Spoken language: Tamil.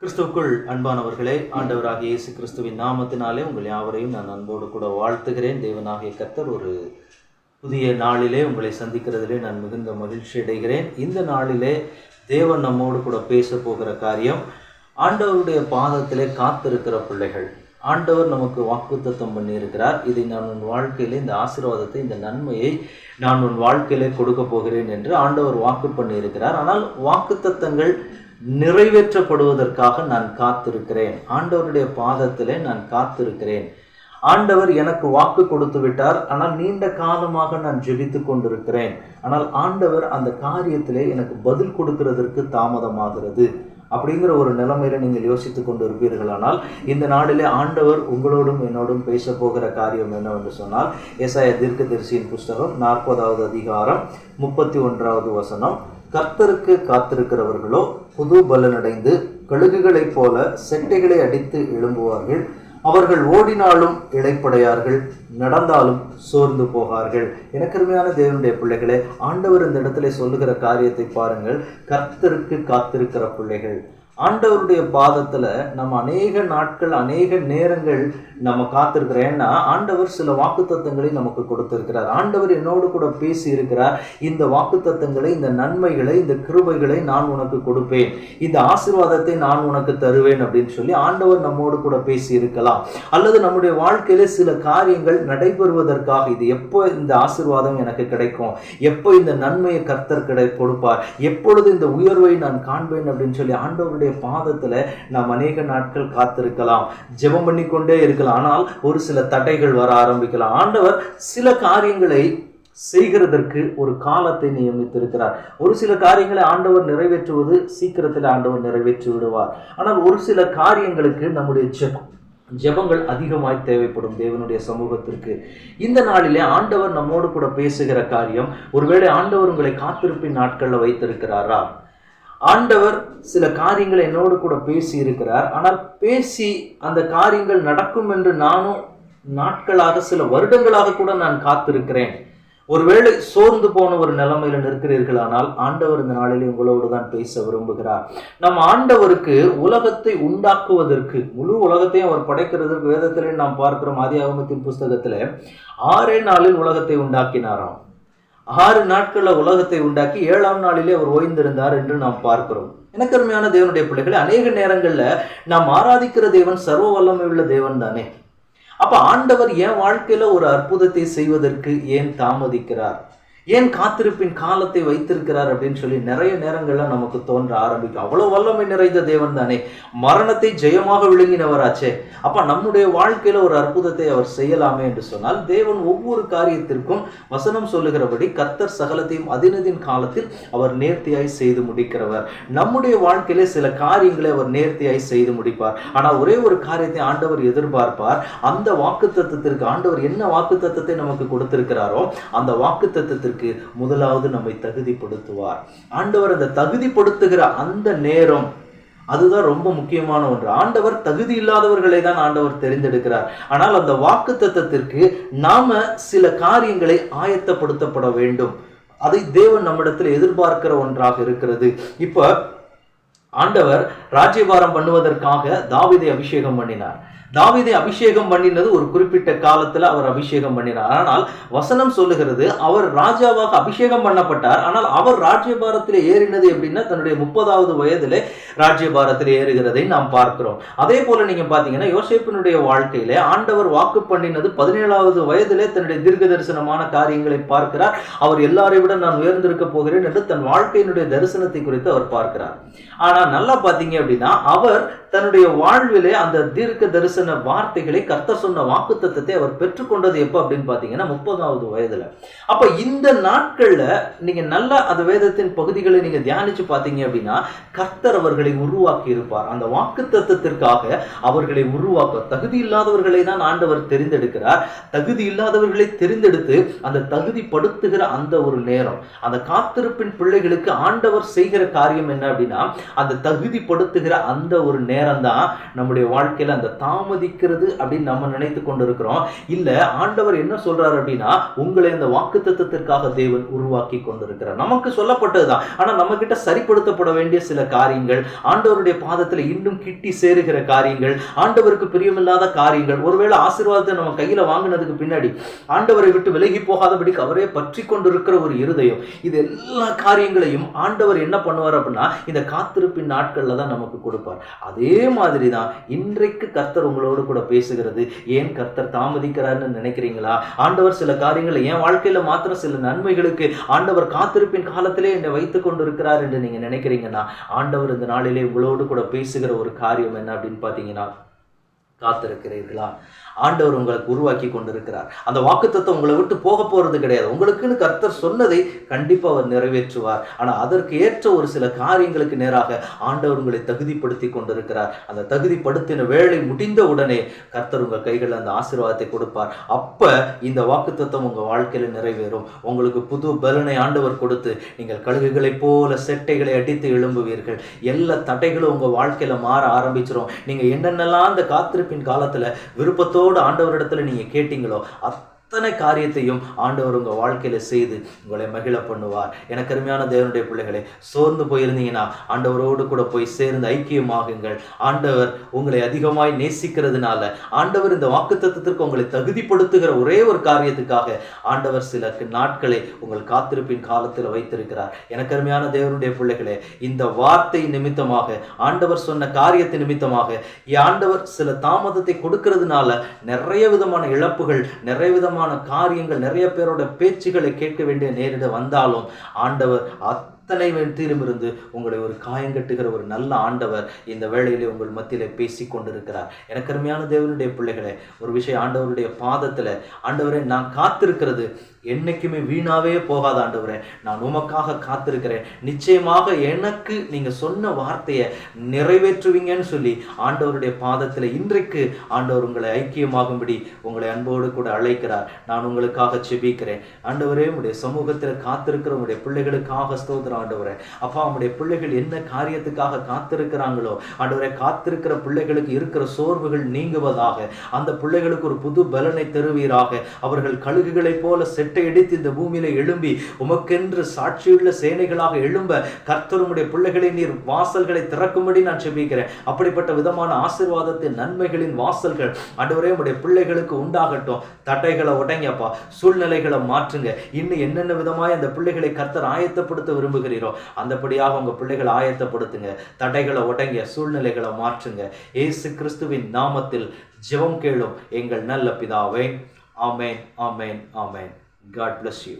கிறிஸ்துவுக்குள் அன்பானவர்களே ஆண்டவராகிய இயேசு கிறிஸ்துவின் நாமத்தினாலே உங்கள் யாவரையும் நான் அன்போடு கூட வாழ்த்துகிறேன். தேவனாகிய கத்தர் ஒரு புதிய நாளிலே உங்களை சந்திக்கிறதிலே நான் மிகுந்த மகிழ்ச்சி அடைகிறேன். இந்த நாளிலே தேவன் நம்மோடு கூட பேச போகிற காரியம் ஆண்டவருடைய பாதத்திலே காத்திருக்கிற பிள்ளைகள். ஆண்டவர் நமக்கு வாக்குத்தத்தம் பண்ணியிருக்கிறார். இதை நான் உன் வாழ்க்கையில் இந்த ஆசீர்வாதத்தை இந்த நன்மையை நான் உன் வாழ்க்கையிலே கொடுக்க போகிறேன் என்று ஆண்டவர் வாக்கு பண்ணியிருக்கிறார். ஆனால் வாக்குத்தத்தங்கள் நிறைவேற்றப்படுவதற்காக நான் காத்திருக்கிறேன். ஆண்டவருடைய பாதத்திலே நான் காத்திருக்கிறேன். ஆண்டவர் எனக்கு வாக்கு கொடுத்து விட்டார். ஆனால் நீண்ட காலமாக நான் ஜெபித்து கொண்டிருக்கிறேன். ஆனால் ஆண்டவர் அந்த காரியத்திலே எனக்கு பதில் கொடுக்கிறதற்கு தாமதமாகிறது. அப்படிங்கிற ஒரு நிலைமையில நீங்கள் யோசித்து கொண்டு இருப்பீர்களானால் இந்த நாளிலே ஆண்டவர் உங்களோடும் என்னோடும் பேச போகிற காரியம் என்னவென்று சொன்னால் எஸ்ஐ தீர்க்கதரிசியின் புஸ்தகம் நாற்பதாவது அதிகாரம் முப்பத்தி ஒன்றாவது வசனம் கர்த்தருக்கு காத்திருக்கிறவர்களோ புது பலனடைந்து கழுகுகளைப் போல செட்டைகளை அடித்து எழும்புவார்கள். அவர்கள் ஓடினாலும் இழைப்படையார்கள் நடந்தாலும் சோர்ந்து போகார்கள். எனக்கருமையான தேவனுடைய பிள்ளைகளே ஆண்டவர் இந்த இடத்துல சொல்லுகிற காரியத்தை பாருங்கள். கர்த்தருக்கு காத்திருக்கிற பிள்ளைகள். ஆண்டவருடைய பாதத்தில் நம்ம அநேக நாட்கள் அநேக நேரங்கள் நம்ம காத்திருக்கிறோம். ஏன்னா ஆண்டவர் சில வாக்குத்தத்தங்களை நமக்கு கொடுத்திருக்கிறார். ஆண்டவர் என்னோடு கூட பேசி இருக்கிறார் இந்த வாக்குத்தத்தங்களை இந்த நன்மைகளை இந்த கிருபைகளை நான் உனக்கு கொடுப்பேன். இந்த ஆசீர்வாதத்தை நான் உனக்கு தருவேன் அப்படின்னு சொல்லி ஆண்டவர் நம்மோடு கூட பேசி இருக்கலாம் அல்லது நம்முடைய வாழ்க்கையில சில காரியங்கள் நடைபெறுவதற்காக இது எப்போ இந்த ஆசீர்வாதம் எனக்கு கிடைக்கும்? எப்போ இந்த நன்மையை கர்த்தர் கிடை கொடுப்பார்? எப்பொழுது இந்த உயர்வை நான் காண்பேன் அப்படின்னு சொல்லி ஆண்டவருடைய பாதத்துல நாம் அநேக நாட்கள் காத்திருக்கலாம் ஜெபம் பண்ணி கொண்டே இருக்கலாம். ஆனால் ஒரு சில தடைகள் வர ஆரம்பிக்கலாம். ஆண்டவர் சில காரியங்களை செய்கிறதற்கு ஒரு காலத்தை நியமித்திருக்கிறார். ஒரு சில காரியங்களை ஆண்டவர் நிறைவேற்றுவது சீக்கிரத்தில் ஆண்டவர் நிறைவேற்றி விடுவார். ஆனால் ஒரு சில காரியங்களுக்கு நம்முடைய ஜெபம் ஜெபங்கள் அதிகமாய் தேவைப்படும் தேவனுடைய சமூகத்திற்கு. இந்த நாளிலே ஆண்டவர் நம்மோடு கூட பேசுகிற காரியம் ஒருவேளை ஆண்டவர் உங்களை காத்திருப்பின் நாட்களில் வைத்திருக்கிறாரா? ஆண்டவர் சில காரியங்களை என்னோடு கூட பேசி இருக்கிறார் ஆனால் பேசி அந்த காரியங்கள் நடக்கும் என்று நானும் நாட்களாக சில வருடங்களாக கூட நான் காத்திருக்கிறேன். ஒருவேளை சோர்ந்து போன ஒரு நிலைமையில நிற்கிறீர்களானால் ஆண்டவர் இந்த நாளிலே உங்களோடு தான் பேச விரும்புகிறார். நம் ஆண்டவருக்கு உலகத்தை உண்டாக்குவதற்கு முழு உலகத்தையும் அவர் படைக்கிறதற்கு வேதத்திலே நாம் பார்க்கிறோம் ஆதி ஆகமத்தின் புஸ்தகத்துல ஆறே நாளில் உலகத்தை உண்டாக்கினாராம். ஆறு நாட்கள்ல உலகத்தை உண்டாக்கி ஏழாம் நாளிலே அவர் ஓய்ந்திருந்தார் என்று நாம் பார்க்கிறோம். எனக்கருமையான தேவனுடைய பிள்ளைகளை அநேக நேரங்களில் நாம் ஆராதிக்கிற தேவன் சர்வ வல்லமை உள்ள தேவன் தானே. அப்ப ஆண்டவர் என் வாழ்க்கையில ஒரு அற்புதத்தை செய்வதற்கு ஏன் தாமதிக்கிறார்? ஏன் காத்திருப்பின் காலத்தை வைத்திருக்கிறார் அப்படின்னு சொல்லி நிறைய நேரங்கள்ல நமக்கு தோன்ற ஆரம்பிக்கும். அவ்வளவு வல்லமை நிறைந்த தேவன் தானே மரணத்தை ஜெயமாக விழுங்கினவராச்சே. அப்ப நம்முடைய வாழ்க்கையில ஒரு அற்புதத்தை அவர் செய்யலாமே என்று சொன்னால் தேவன் ஒவ்வொரு காரியத்திற்கும் வசனம் சொல்லுகிறபடி கர்த்தர் சகலத்தையும் அதினதின் காலத்தில் அவர் நேர்த்தியாய் செய்து முடிக்கிறவர். நம்முடைய வாழ்க்கையில சில காரியங்களை அவர் நேர்த்தியாய் செய்து முடிப்பார். ஆனா ஒரே ஒரு காரியத்தை ஆண்டவர் எதிர்பார்ப்பார். அந்த வாக்கு தத்துவத்திற்கு ஆண்டவர் என்ன வாக்கு தத்துவத்தை நமக்கு கொடுத்திருக்கிறாரோ அந்த வாக்கு தத்துவத்திற்கு முதலாவது நம்மை தகுதிப்படுத்துவார். ஆண்டவர் அந்த தகுதிப்படுத்துகிற அந்த நேரம் அதுதான் ரொம்ப முக்கியமான ஒன்று. ஆண்டவர் தகுதி இல்லாதவர்களை தான் ஆண்டவர் தெரிந்தெடுக்கிறார். ஆனால் அந்த வாக்கு தத்தத்திற்கு நாம சில காரியங்களை ஆயத்தப்படுத்தப்பட வேண்டும். அதை தேவன் நம்மிடத்தில் எதிர்பார்க்கிற ஒன்றாக இருக்கிறது. இப்ப ஆண்டவர் ராஜ்யபாரம் பண்ணுவதற்காக தாவிதை அபிஷேகம் பண்ணினார். தாவிதை அபிஷேகம் பண்ணினது ஒரு குறிப்பிட்ட காலத்துல அவர் அபிஷேகம் பண்ணினார். ஆனால் வசனம் சொல்லுகிறது அவர் ராஜாவாக அபிஷேகம் பண்ணப்பட்டார். ஆனால் அவர் ராஜ்யபாரத்தில் ஏறினது எப்படின்னா தன்னுடைய முப்பதாவது வயதிலே ராஜ்யபாரத்தில் ஏறுகிறதை நாம் பார்க்கிறோம். அதே போல நீங்க பாத்தீங்கன்னா யோசேப்பினுடைய வாழ்க்கையிலே ஆண்டவர் வாக்கு பண்ணினது பதினேழாவது வயதிலே தன்னுடைய தீர்க்க தரிசனமான காரியங்களை பார்க்கிறார். அவர் எல்லாரை விட நான் உயர்ந்திருக்க போகிறேன் என்று தன் வாழ்க்கையினுடைய தரிசனத்தை குறித்து அவர் பார்க்கிறார். ஆனா நல்லா பாத்தீங்க அப்படின்னா அவர் தன்னுடைய வாழ்விலே அந்த தீர்க்க தரிசன வார்த்தைகளை கர்த்த சொன்ன வாக்கு தத்துவத்தை அவர் பெற்றுக்கொண்டது எப்போ அப்படின்னு பார்த்தீங்கன்னா முப்பதாவது வயதுல. அப்போ இந்த நாட்கள்ல நீங்க நல்லா அந்த வேதத்தின் பகுதிகளை நீங்கள் தியானிச்சு பார்த்தீங்க அப்படின்னா கர்த்தர் அவர்களை உருவாக்கி இருப்பார். அந்த வாக்கு தத்துவத்திற்காக அவர்களை உருவாக்க தகுதி இல்லாதவர்களை தான் ஆண்டவர் தெரிந்தெடுக்கிறார். தகுதி இல்லாதவர்களை தெரிந்தெடுத்து அந்த தகுதிப்படுத்துகிற அந்த ஒரு நேரம் அந்த காத்திருப்பின் பிள்ளைகளுக்கு ஆண்டவர் செய்கிற காரியம் என்ன அப்படின்னா அந்த தகுதிப்படுத்துகிற அந்த ஒரு நேரம். நேரம் தான் நம்முடைய வாழ்க்கையில அந்த தாமதிக்கிறது அப்படின்னு நம்ம நினைத்து கொண்டிருக்கிறோம். இல்ல ஆண்டவர் என்ன சொல்றாரு அப்படின்னா உங்களை அந்த வாக்கு தத்துவத்திற்காக தேவன் உருவாக்கி கொண்டிருக்கிறார். நமக்கு சொல்லப்பட்டதுதான். ஆனா நம்ம கிட்ட சரிப்படுத்தப்பட வேண்டிய சில காரியங்கள் ஆண்டவருடைய பாதத்துல இன்னும் கிட்டி சேருகிற காரியங்கள் ஆண்டவருக்கு பிரியமில்லாத காரியங்கள் ஒருவேளை ஆசீர்வாதத்தை நம்ம கையில வாங்கினதுக்கு பின்னாடி ஆண்டவரை விட்டு விலகி போகாதபடிக்கு அவரே பற்றி கொண்டிருக்கிற ஒரு இருதயம். இது எல்லா காரியங்களையும் ஆண்டவர் என்ன பண்ணுவார் அப்படின்னா இந்த காத்திருப்பின் நாட்கள்ல தான் நமக்கு கொடுப்பார். அதே அதே மாதிரி தான் இன்றைக்கு கர்த்தர் உங்களோடு கூட பேசுகிறது. ஏன் கர்த்தர் தாமதிக்கிறார்னு நினைக்கிறீங்களா? ஆண்டவர் சில காரியங்களை என் வாழ்க்கையில் மாத்திரம் சில நன்மைகளுக்கு ஆண்டவர் காத்திருப்பின் காலத்திலே என்னை வைத்துக் கொண்டிருக்கிறார் என்று நீங்கள் நினைக்கிறீங்கன்னா ஆண்டவர் இந்த நாளிலே உங்களோடு கூட பேசுகிற ஒரு காரியம் என்ன அப்படின்னு பார்த்தீங்கன்னா காத்திருக்கிறீர்களா? ஆண்டவர் உங்களுக்கு உருவாக்கி கொண்டிருக்கிறார். அந்த வாக்குத்தத்தை உங்களை விட்டு போக போறது கிடையாது. உங்களுக்குன்னு கர்த்தர் சொன்னதை கண்டிப்பா அவர் நிறைவேற்றுவார். ஆனா அதற்கு ஏற்ற ஒரு சில காரியங்களுக்கு நேராக ஆண்டவர் உங்களை தகுதிப்படுத்தி கொண்டிருக்கிறார். அந்த தகுதிப்படுத்தின வேலை முடிந்த உடனே கர்த்தர் உங்க கைகளில் அந்த ஆசீர்வாதத்தை கொடுப்பார். அப்ப இந்த வாக்குத்தத்தம் உங்க வாழ்க்கையில நிறைவேறும். உங்களுக்கு புது பலனை ஆண்டவர் கொடுத்து நீங்கள் கழுகுகளைப் போல செட்டைகளை அடித்து எழும்புவீர்கள். எல்லா தடைகளும் உங்க வாழ்க்கையில மாற ஆரம்பிச்சிடும் நீங்க என்னென்னலாம் அந்த காத்திருப்பின் காலத்துல விருப்பத்தோடு ஆண்டவரிடத்துல நீங்க கேட்டீங்களோ அத்தனை காரியத்தையும் ஆண்டவர் உங்கள் வாழ்க்கையில் செய்து உங்களை மகிழ பண்ணுவார். எனக்கு அருமையான தேவனுடைய பிள்ளைகளே சோர்ந்து போயிருந்தீங்கன்னா ஆண்டவரோடு கூட போய் சேர்ந்து ஐக்கியமாகுங்கள். ஆண்டவர் உங்களை அதிகமாய் நேசிக்கிறதுனால ஆண்டவர் இந்த வாக்குத்தத்திற்கு உங்களை தகுதிப்படுத்துகிற ஒரே ஒரு காரியத்துக்காக ஆண்டவர் சில நாட்களை உங்கள் காத்திருப்பின் காலத்தில் வைத்திருக்கிறார். எனக்கு அருமையான தேவனுடைய பிள்ளைகளே இந்த வார்த்தை நிமித்தமாக ஆண்டவர் சொன்ன காரியத்தை நிமித்தமாக ஆண்டவர் சில தாமதத்தை கொடுக்கிறதுனால நிறைய விதமான இழப்புகள் நிறைய விதமான காரியங்கள் நிறைய பேரோட பேச்சுகளை கேட்க வேண்டிய நேரிட வந்தாலும் ஆண்டவர் அத்தனை இருந்து உங்களை ஒரு காயங்கட்டுகிற ஒரு நல்ல ஆண்டவர் இந்த வேளையிலே உங்கள் மத்தியிலே பேசி கொண்டிருக்கிறார். எனக்கு அருமையான தேவனுடைய பிள்ளைகளே ஒரு விஷயம் ஆண்டவருடைய பாதத்தில் ஆண்டவரே நான் காத்திருக்கிறது. என்னைக்குமே வீணாவே போகாத ஆண்டவரே நான் உமக்காக காத்திருக்கிறேன். நிச்சயமாக எனக்கு நீங்கள் சொன்ன வார்த்தையை நிறைவேற்றுவீங்கன்னு சொல்லி ஆண்டவருடைய பாதத்தில் இன்றைக்கு ஆண்டவர் உங்களை ஐக்கியமாகும்படி உங்களை அன்போடு கூட அழைக்கிறார். நான் உங்களுக்காக செபிக்கிறேன். ஆண்டவரே உடைய சமூகத்தில் காத்திருக்கிற உடைய பிள்ளைகளுக்காக ஸ்தோத்திரம். ஆண்டவரே. அப்பா அவனுடைய பிள்ளைகள் என்ன காரியத்துக்காக காத்திருக்கிறாங்களோ ஆண்டவரே காத்திருக்கிற பிள்ளைகளுக்கு இருக்கிற சோர்வுகள் நீங்குவதாக அந்த பிள்ளைகளுக்கு ஒரு புது பலனை தருவீராக. அவர்கள் கழுகுகளைப் போல செட்டை அடித்து இந்த பூமியில எழும்பி உமக்கென்று சாட்சியுள்ள சேனைகளாக எழும்ப கர்த்தருடைய பிள்ளைகளை நீர் வாசல்களை திறக்கும்படி நான் செபிக்கிறேன். அப்படிப்பட்ட விதமான ஆசீர்வாதத்தின் நன்மைகளின் வாசல்கள் ஆண்டவரே உடைய பிள்ளைகளுக்கு உண்டாகட்டும். தடைகளை உடைங்கப்பா சூழ்நிலைகளை மாற்றுங்க. இன்னும் என்னென்ன விதமாய் அந்த பிள்ளைகளை கர்த்தர் ஆயத்தப்படுத்த விரும்புகிறேன் விரும்புகிறீரோ அந்தபடியாக உங்க பிள்ளைகளை ஆயத்தப்படுத்துங்க. தடைகளை உடைங்க சூழ்நிலைகளை மாற்றுங்க. ஏசு கிறிஸ்துவின் நாமத்தில் ஜெபம் கேளும் எங்கள் நல்ல பிதாவே. ஆமேன் ஆமேன் ஆமேன். God bless you